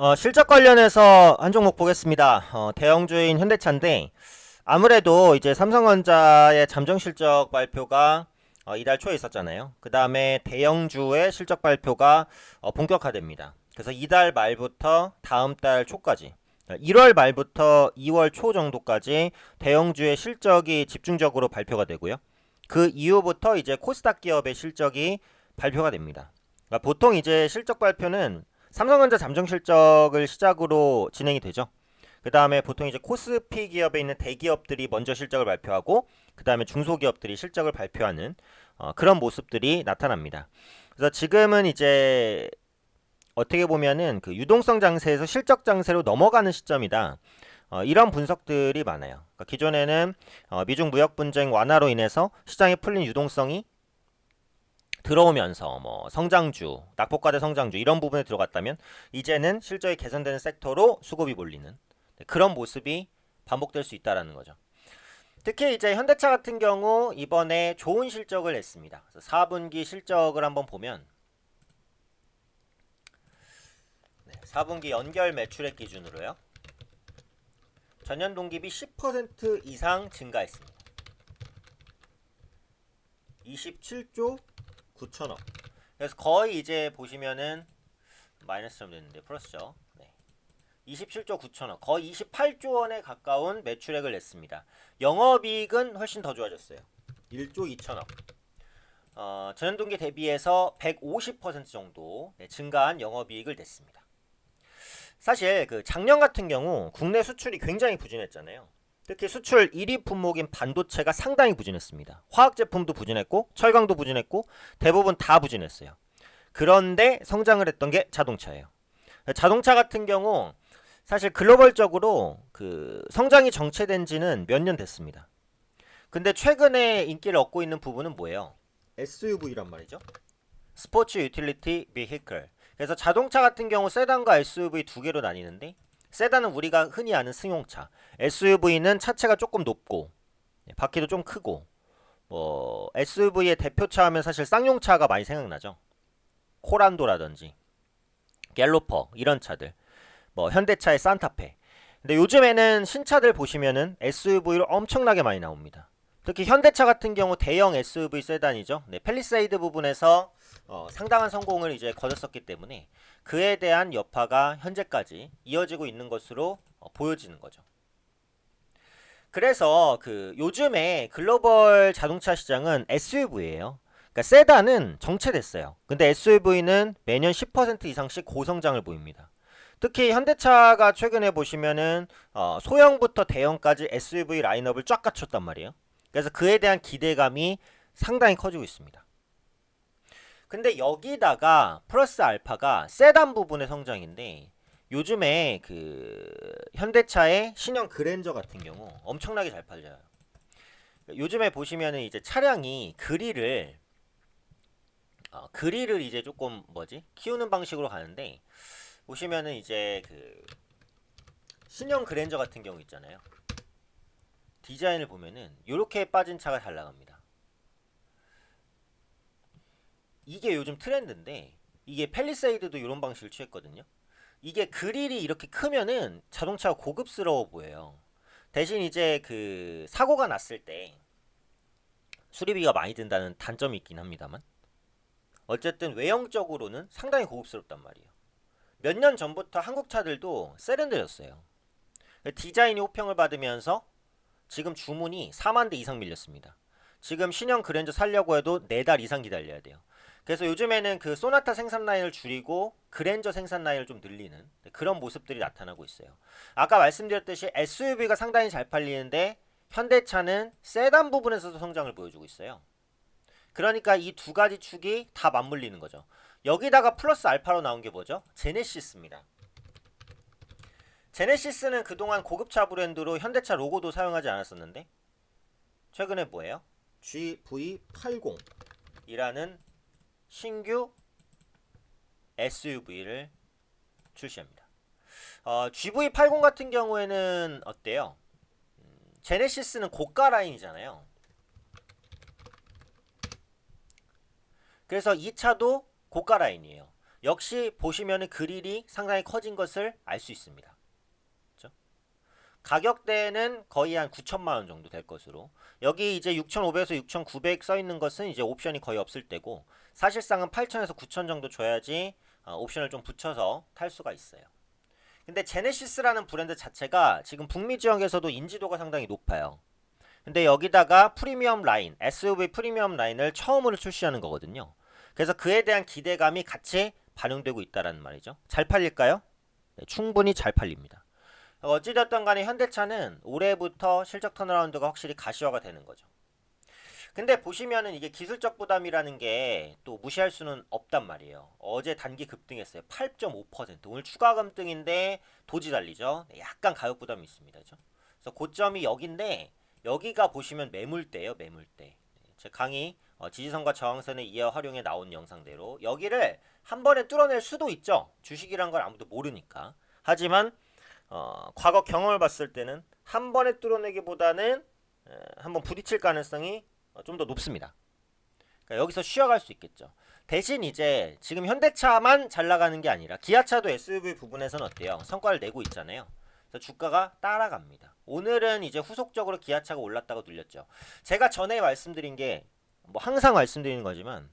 어, 실적 관련해서 한 종목 보겠습니다. 어, 대형주인 현대차인데 아무래도 이제 삼성전자의 잠정 실적 발표가 어, 이달 초에 있었잖아요. 그 다음에 대형주의 실적 발표가 어, 본격화됩니다. 그래서 이달 말부터 다음 달 초까지 1월 말부터 2월 초 정도까지 대형주의 실적이 집중적으로 발표가 되고요. 그 이후부터 이제 코스닥 기업의 실적이 발표가 됩니다. 그러니까 보통 이제 실적 발표는 삼성전자 잠정 실적을 시작으로 진행이 되죠. 그 다음에 보통 이제 코스피 기업에 있는 대기업들이 먼저 실적을 발표하고 그 다음에 중소기업들이 실적을 발표하는 어, 그런 모습들이 나타납니다. 그래서 지금은 이제 어떻게 보면은 그 유동성 장세에서 실적 장세로 넘어가는 시점이다. 어, 이런 분석들이 많아요. 그러니까 기존에는 어, 미중 무역 분쟁 완화로 인해서 시장에 풀린 유동성이 들어오면서 뭐 성장주, 낙폭과대 성장주 이런 부분에 들어갔다면 이제는 실적이 개선되는 섹터로 수급이 몰리는 네, 그런 모습이 반복될 수 있다라는 거죠. 특히 이제 현대차 같은 경우 이번에 좋은 실적을 냈습니다. 그래서 4분기 실적을 한번 보면 네, 4분기 연결 매출액 기준으로요. 전년 동기비 10% 이상 증가했습니다. 27조 9천억. 그래서 거의 이제 보시면은 마이너스점 됐는데 플러스죠. 네. 27조 9천억, 거의 28조 원에 가까운 매출액을 냈습니다. 영업이익은 훨씬 더 좋아졌어요. 1조 2천억. 어, 전년 동기 대비해서 150% 정도 네, 증가한 영업이익을 냈습니다. 사실 그 작년 같은 경우 국내 수출이 굉장히 부진했잖아요. 특히 수출 1위 품목인 반도체가 상당히 부진했습니다. 화학 제품도 부진했고 철강도 부진했고 대부분 다 부진했어요. 그런데 성장을 했던 게 자동차예요. 자동차 같은 경우 사실 글로벌적으로 그 성장이 정체된 지는 몇 년 됐습니다. 근데 최근에 인기를 얻고 있는 부분은 뭐예요? SUV란 말이죠. 스포츠 유틸리티 비히클. 그래서 자동차 같은 경우 세단과 SUV 두 개로 나뉘는데 세단은 우리가 흔히 아는 승용차, SUV는 차체가 조금 높고 예, 바퀴도 좀 크고 뭐 SUV의 대표차 하면 사실 쌍용차가 많이 생각나죠. 코란도라든지 갤로퍼 이런 차들, 뭐 현대차의 산타페. 근데 요즘에는 신차들 보시면은 SUV로 엄청나게 많이 나옵니다. 특히 현대차 같은 경우 대형 SUV 세단이죠. 네, 펠리세이드 부분에서 어, 상당한 성공을 이제 거뒀었기 때문에 그에 대한 여파가 현재까지 이어지고 있는 것으로 어, 보여지는 거죠. 그래서 그 요즘에 글로벌 자동차 시장은 SUV예요. 그러니까 세단은 정체됐어요. 근데 SUV는 매년 10% 이상씩 고성장을 보입니다. 특히 현대차가 최근에 보시면은 어, 소형부터 대형까지 SUV 라인업을 쫙 갖췄단 말이에요. 그래서 그에 대한 기대감이 상당히 커지고 있습니다. 근데 여기다가 플러스 알파가 세단 부분의 성장인데 요즘에 그 현대차의 신형 그랜저 같은 경우 엄청나게 잘 팔려요. 요즘에 보시면은 이제 차량이 그릴을 어, 그릴을 이제 조금 뭐지 키우는 방식으로 가는데 보시면은 이제 그 신형 그랜저 같은 경우 있잖아요. 디자인을 보면은 이렇게 빠진 차가 잘 나갑니다. 이게 요즘 트렌드인데 이게 펠리세이드도 이런 방식을 취했거든요. 이게 그릴이 이렇게 크면은 자동차가 고급스러워 보여요. 대신 이제 그 사고가 났을 때 수리비가 많이 든다는 단점이 있긴 합니다만 어쨌든 외형적으로는 상당히 고급스럽단 말이에요. 몇 년 전부터 한국 차들도 세련되졌어요. 디자인이 호평을 받으면서 지금 주문이 4만 대 이상 밀렸습니다. 지금 신형 그랜저 살려고 해도 4달 이상 기다려야 돼요. 그래서 요즘에는 그 소나타 생산 라인을 줄이고 그랜저 생산 라인을 좀 늘리는 그런 모습들이 나타나고 있어요. 아까 말씀드렸듯이 SUV가 상당히 잘 팔리는데 현대차는 세단 부분에서도 성장을 보여주고 있어요. 그러니까 이 두 가지 축이 다 맞물리는 거죠. 여기다가 플러스 알파로 나온 게 뭐죠? 제네시스입니다. 제네시스는 그동안 고급차 브랜드로 현대차 로고도 사용하지 않았었는데 최근에 뭐예요? GV80이라는 신규 SUV를 출시합니다. 어, GV80 같은 경우에는 어때요? 음, 제네시스는 고가 라인이잖아요. 그래서 이 차도 고가 라인이에요. 역시 보시면은 그릴이 상당히 커진 것을 알 수 있습니다. 가격대는 거의 한 9천만 원 정도 될 것으로 여기 이제 6,500에서 6,900 써 있는 것은 이제 옵션이 거의 없을 때고 사실상은 8,000에서 9,000 정도 줘야지 어, 옵션을 좀 붙여서 탈 수가 있어요. 근데 제네시스라는 브랜드 자체가 지금 북미 지역에서도 인지도가 상당히 높아요. 근데 여기다가 프리미엄 라인, SUV 프리미엄 라인을 처음으로 출시하는 거거든요. 그래서 그에 대한 기대감이 같이 반영되고 있다라는 말이죠. 잘 팔릴까요? 네, 충분히 잘 팔립니다. 어찌됐든 간에 현대차는 올해부터 실적 턴어라운드가 확실히 가시화가 되는 거죠. 근데 보시면은 이게 기술적 부담이라는 게 또 무시할 수는 없단 말이에요. 어제 단기 급등했어요. 8.5%. 오늘 추가 급등인데 도지 달리죠. 네, 약간 가격 부담이 있습니다. 그죠? 그래서 고점이 여기인데 여기가 보시면 매물대예요. 매물대. 네, 제 강의 어, 지지선과 저항선에 의해 활용해 나온 영상대로 여기를 한 번에 뚫어낼 수도 있죠. 주식이란 걸 아무도 모르니까. 하지만 어, 과거 경험을 봤을 때는 한 번에 뚫어내기보다는 에, 한번 부딪힐 가능성이 어, 좀더 높습니다. 그러니까 여기서 쉬어갈 수 있겠죠. 대신 이제 지금 현대차만 잘 나가는 게 아니라 기아차도 SUV 부분에서는 어때요? 성과를 내고 있잖아요. 주가가 따라갑니다. 오늘은 이제 후속적으로 기아차가 올랐다고 눌렸죠. 제가 전에 말씀드린 게 뭐 항상 말씀드리는 거지만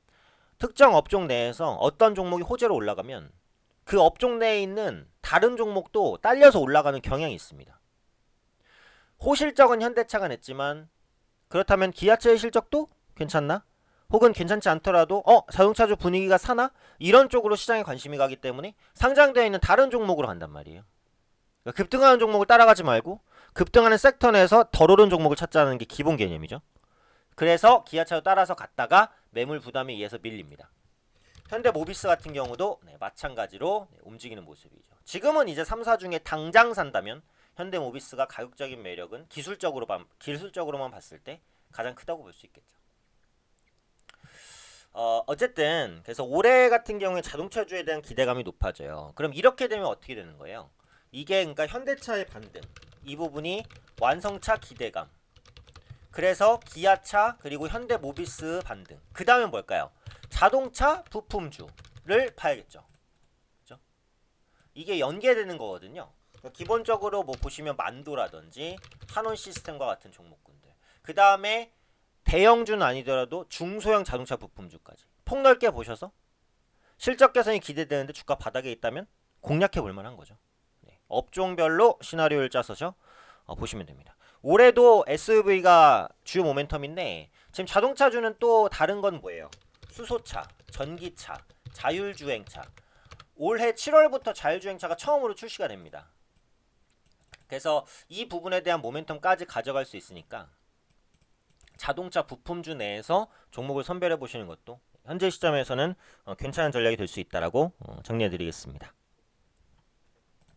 특정 업종 내에서 어떤 종목이 호재로 올라가면 그 업종 내에 있는 다른 종목도 딸려서 올라가는 경향이 있습니다. 호실적은 현대차가 냈지만 그렇다면 기아차의 실적도 괜찮나? 혹은 괜찮지 않더라도 어 자동차주 분위기가 사나? 이런 쪽으로 시장에 관심이 가기 때문에 상장되어 있는 다른 종목으로 간단 말이에요. 그러니까 급등하는 종목을 따라가지 말고 급등하는 섹터 내에서 덜 오른 종목을 찾자는 게 기본 개념이죠. 그래서 기아차로 따라서 갔다가 매물 부담에 의해서 밀립니다. 현대 모비스 같은 경우도 네, 마찬가지로 네, 움직이는 모습이죠. 지금은 이제 3사 중에 당장 산다면 현대 모비스가 가격적인 매력은 기술적으로 만 기술적으로만 봤을 때 가장 크다고 볼 수 있겠죠. 어, 어쨌든 그래서 올해 같은 경우에 자동차주에 대한 기대감이 높아져요. 그럼 이렇게 되면 어떻게 되는 거예요? 이게 그러니까 현대차의 반등 이 부분이 완성차 기대감. 그래서 기아차 그리고 현대 모비스 반등. 그 다음에 뭘까요? 자동차 부품주를 파야겠죠. 그죠? 이게 연계되는 거거든요. 그러니까 기본적으로 뭐 보시면 만도라든지 한원 시스템과 같은 종목군들. 그 다음에 대형주는 아니더라도 중소형 자동차 부품주까지 폭넓게 보셔서 실적 개선이 기대되는데 주가 바닥에 있다면 공략해 볼 만한 거죠. 네. 업종별로 시나리오를 짜서죠. 어, 보시면 됩니다. 올해도 SUV가 주요 모멘텀인데 지금 자동차주는 또 다른 건 뭐예요? 수소차, 전기차, 자율주행차. 올해 7월부터 자율주행차가 처음으로 출시가 됩니다. 그래서 이 부분에 대한 모멘텀까지 가져갈 수 있으니까 자동차 부품주 내에서 종목을 선별해 보시는 것도 현재 시점에서는 어, 괜찮은 전략이 될 수 있다라고 어, 정리해 드리겠습니다.